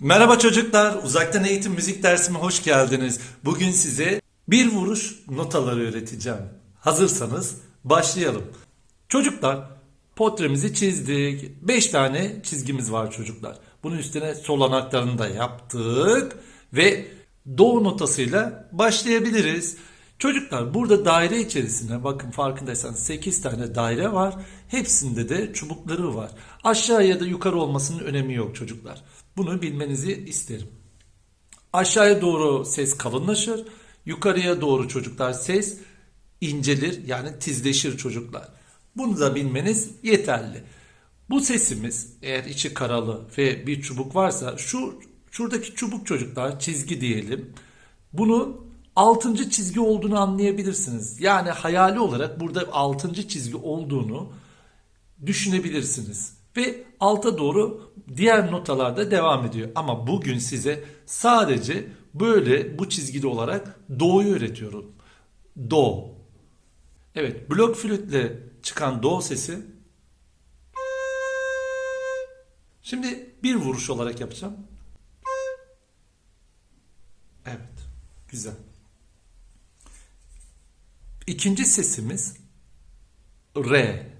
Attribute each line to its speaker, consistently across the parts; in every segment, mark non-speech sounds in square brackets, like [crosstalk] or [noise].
Speaker 1: Merhaba çocuklar, uzaktan eğitim müzik dersime hoş geldiniz. Bugün size bir vuruş notaları öğreteceğim. Hazırsanız başlayalım. Çocuklar, portremizi çizdik. 5 tane çizgimiz var çocuklar. Bunun üstüne sol anahtarını da yaptık ve do notasıyla başlayabiliriz. Çocuklar burada daire içerisinde bakın farkındaysanız 8 tane daire var. Hepsinde de çubukları var. Aşağı ya da yukarı olmasının önemi yok çocuklar. Bunu bilmenizi isterim. Aşağıya doğru ses kalınlaşır. Yukarıya doğru çocuklar ses incelir yani tizleşir çocuklar. Bunu da bilmeniz yeterli. Bu sesimiz eğer içi karalı ve bir çubuk varsa şu şuradaki çubuk çocuklar çizgi diyelim. Bunun 6. çizgi olduğunu anlayabilirsiniz. Yani hayali olarak burada 6. çizgi olduğunu düşünebilirsiniz. Ve alta doğru diğer notalarda devam ediyor. Ama bugün size sadece böyle bu çizgili olarak do'yu öğretiyorum. Do. Evet, blok flütle çıkan do sesi. Şimdi bir vuruş olarak yapacağım. Evet, güzel. İkinci sesimiz re.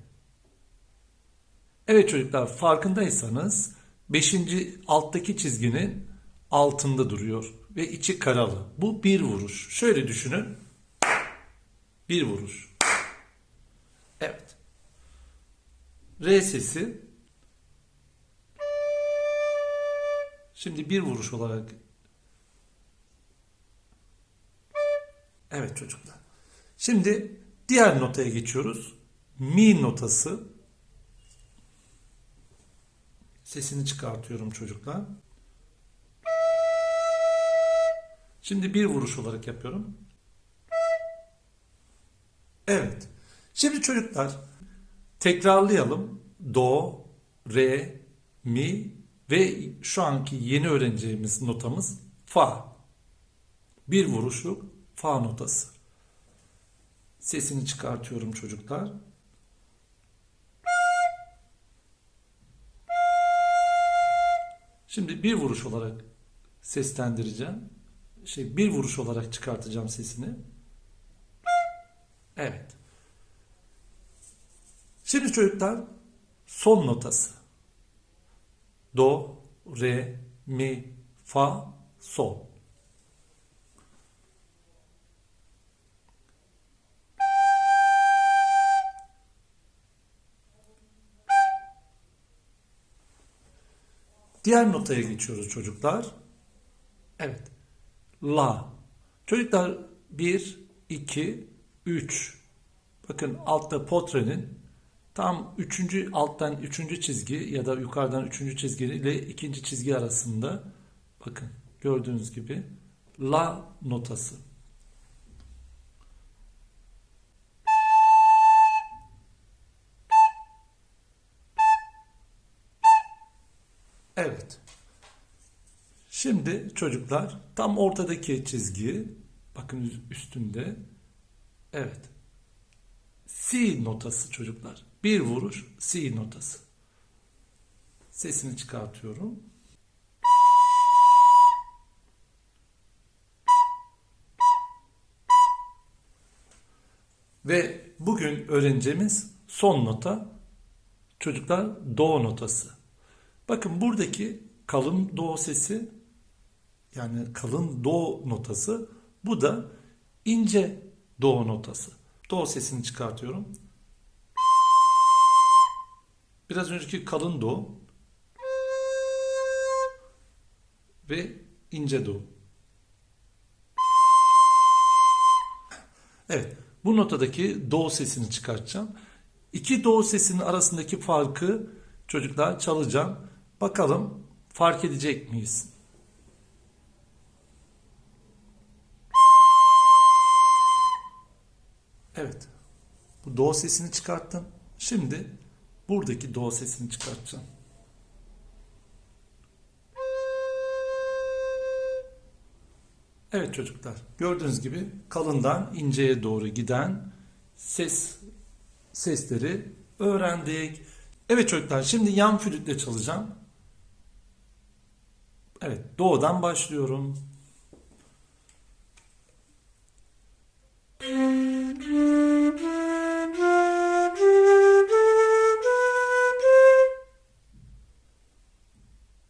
Speaker 1: Evet çocuklar farkındaysanız 5. alttaki çizginin altında duruyor ve içi karalı. Bu bir vuruş. Şöyle düşünün. Bir vuruş. Evet. R sesi Şimdi bir vuruş olarak Evet çocuklar. Şimdi diğer notaya geçiyoruz. Mi notası. Sesini çıkartıyorum çocuklar. Şimdi bir vuruş olarak yapıyorum. Evet. Şimdi çocuklar tekrarlayalım. Do, re, mi ve şu anki yeni öğreneceğimiz notamız fa. Bir vuruşluk fa notası. Sesini çıkartıyorum çocuklar. Şimdi bir vuruş olarak seslendireceğim. Şey bir vuruş olarak çıkartacağım sesini. Evet. Şimdi çocuklar son notası. Do, re, mi, fa, sol. Diğer notaya geçiyoruz çocuklar. Evet. La. Çocuklar 1, 2, 3. Bakın altta potrenin tam üçüncü alttan üçüncü çizgi ya da yukarıdan üçüncü çizgi ile ikinci çizgi arasında bakın gördüğünüz gibi la notası. Evet. Şimdi çocuklar tam ortadaki çizgi bakın üstünde evet C notası çocuklar. Bir vuruş C notası. Sesini çıkartıyorum. Ve bugün öğreneceğimiz son nota çocuklar do notası. Bakın buradaki kalın do sesi yani kalın do notası bu da ince do notası. Do sesini çıkartıyorum. Biraz önceki kalın do ve ince do. Evet, bu notadaki do sesini çıkartacağım. İki do sesinin arasındaki farkı çocuklar çalacağım. Bakalım fark edecek miyiz? Evet. Bu do sesini çıkarttım. Şimdi buradaki do sesini çıkartacağım. Evet çocuklar. Gördüğünüz gibi kalından inceye doğru giden ses sesleri öğrendik. Evet çocuklar şimdi yan flütle çalacağım. Evet, doğudan başlıyorum.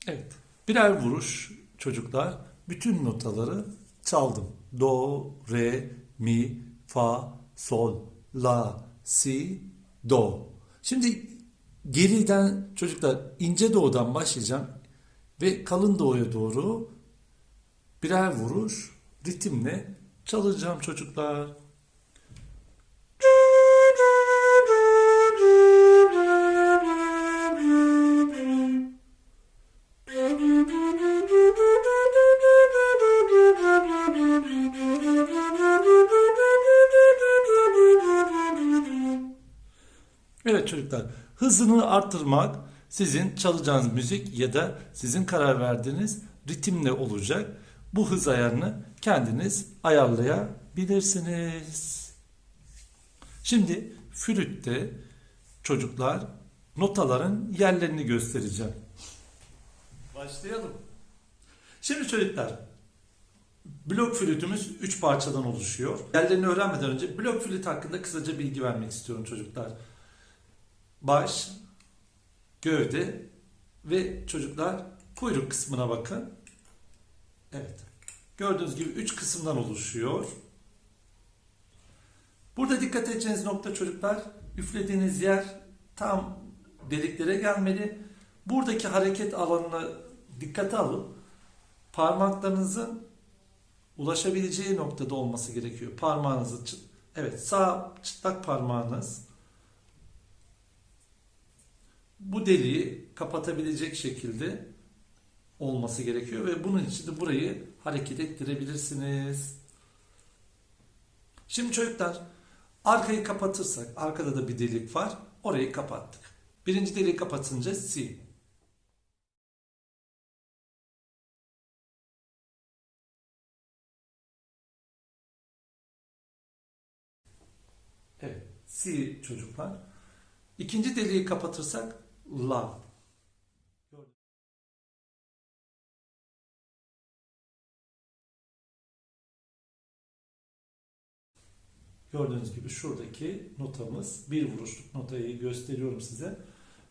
Speaker 1: Evet, birer vuruş çocuklar. Bütün notaları çaldım. Do, re, mi, fa, sol, la, si, do. Şimdi geriden çocuklar ince doğudan başlayacağım ve kalın doğuya doğru birer vuruş ritimle çalacağım çocuklar. Evet çocuklar, hızını arttırmak sizin çalacağınız müzik ya da sizin karar verdiğiniz ritimle olacak. Bu hız ayarını kendiniz ayarlayabilirsiniz. Şimdi flütte çocuklar notaların yerlerini göstereceğim. Başlayalım. Şimdi çocuklar blok flütümüz 3 parçadan oluşuyor. Yerlerini öğrenmeden önce blok flüt hakkında kısaca bilgi vermek istiyorum çocuklar baş, gövde ve çocuklar kuyruk kısmına bakın. Evet. Gördüğünüz gibi üç kısımdan oluşuyor. Burada dikkat edeceğiniz nokta çocuklar üflediğiniz yer tam deliklere gelmeli. Buradaki hareket alanına dikkate alın. Parmaklarınızın ulaşabileceği noktada olması gerekiyor. Parmağınızı evet sağ çıtlak parmağınız bu deliği kapatabilecek şekilde olması gerekiyor ve bunun için de burayı hareket ettirebilirsiniz. Şimdi çocuklar arkayı kapatırsak arkada da bir delik var. Orayı kapattık. Birinci deliği kapatınca si. Evet, si çocuklar. İkinci deliği kapatırsak la. Gördüğünüz gibi şuradaki notamız bir vuruşluk notayı gösteriyorum size.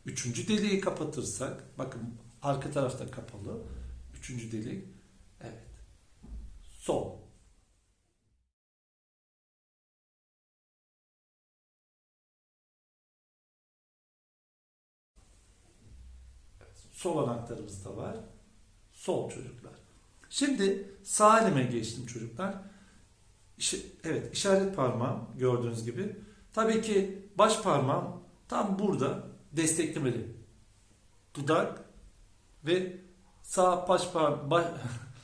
Speaker 1: Üçüncü deliği kapatırsak bakın arka tarafta kapalı. Üçüncü delik evet. Sol. Sol anahtarımız da var. Sol çocuklar. Şimdi sağ elime geçtim çocuklar. İşi- evet işaret parmağım gördüğünüz gibi. Tabii ki baş parmağım tam burada desteklemeli. Dudak ve sağ baş parmağım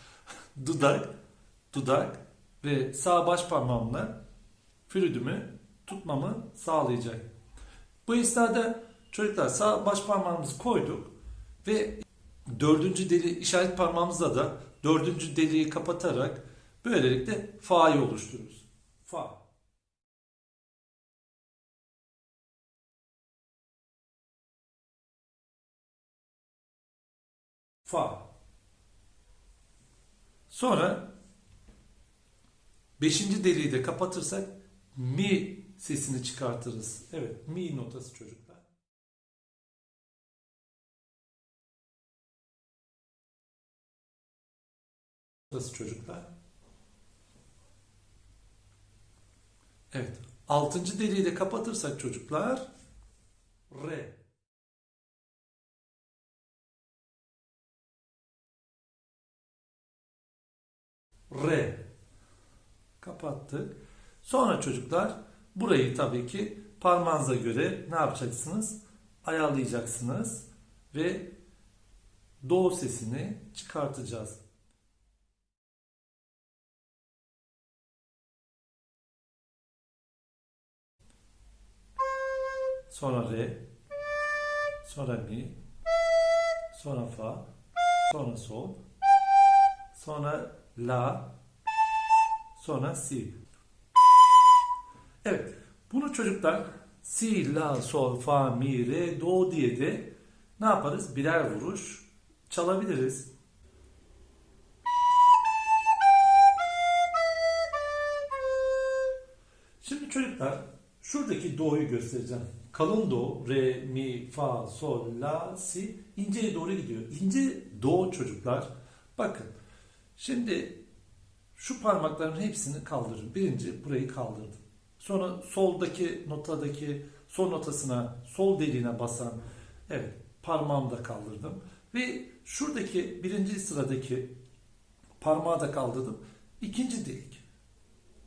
Speaker 1: [laughs] dudak dudak ve sağ baş parmağımla flütümü tutmamı sağlayacak. Bu esnada çocuklar sağ baş parmağımızı koyduk ve dördüncü deli işaret parmağımızla da dördüncü deliği kapatarak böylelikle fa'yı oluştururuz. Fa. Fa. Sonra beşinci deliği de kapatırsak mi sesini çıkartırız. Evet, mi notası çocuklar. Notası çocuklar. Evet. Altıncı deliği de kapatırsak çocuklar re. Re. Kapattık. Sonra çocuklar burayı tabii ki parmağınıza göre ne yapacaksınız? Ayarlayacaksınız ve do sesini çıkartacağız. sonra re, sonra mi, sonra fa, sonra sol, sonra la, sonra si. Evet, bunu çocuklar si, la, sol, fa, mi, re, do diye de ne yaparız? Birer vuruş çalabiliriz. Şimdi çocuklar şuradaki do'yu göstereceğim. Kalın do, re, mi, fa, sol, la, si inceye doğru gidiyor. İnce do çocuklar. Bakın. Şimdi şu parmakların hepsini kaldırın. Birinci burayı kaldırdım. Sonra soldaki notadaki sol notasına, sol deliğine basan evet parmağımı da kaldırdım. Ve şuradaki birinci sıradaki parmağı da kaldırdım. İkinci delik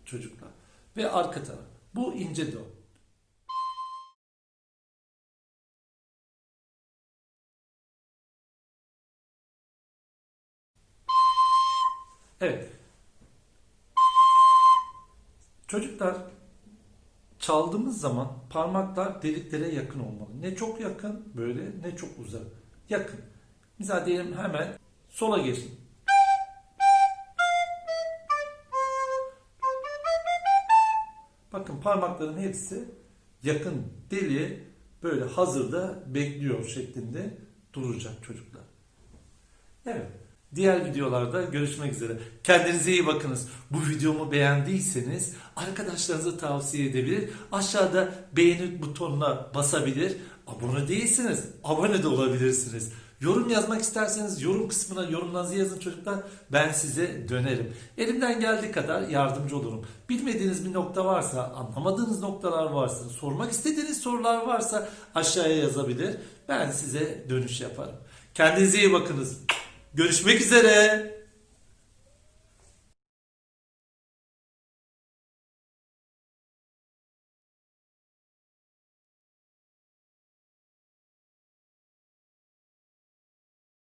Speaker 1: çocuklar. Ve arka taraf. Bu ince do. Evet. Çocuklar çaldığımız zaman parmaklar deliklere yakın olmalı. Ne çok yakın böyle ne çok uzak. Yakın. Mesela diyelim hemen sola geçin. Bakın parmakların hepsi yakın deliğe böyle hazırda bekliyor şeklinde duracak çocuklar. Evet. Diğer videolarda görüşmek üzere. Kendinize iyi bakınız. Bu videomu beğendiyseniz arkadaşlarınıza tavsiye edebilir. Aşağıda beğeni butonuna basabilir. Abone değilsiniz. Abone de olabilirsiniz. Yorum yazmak isterseniz yorum kısmına yorumlarınızı yazın çocuklar. Ben size dönerim. Elimden geldiği kadar yardımcı olurum. Bilmediğiniz bir nokta varsa, anlamadığınız noktalar varsa, sormak istediğiniz sorular varsa aşağıya yazabilir. Ben size dönüş yaparım. Kendinize iyi bakınız. Görüşmek üzere.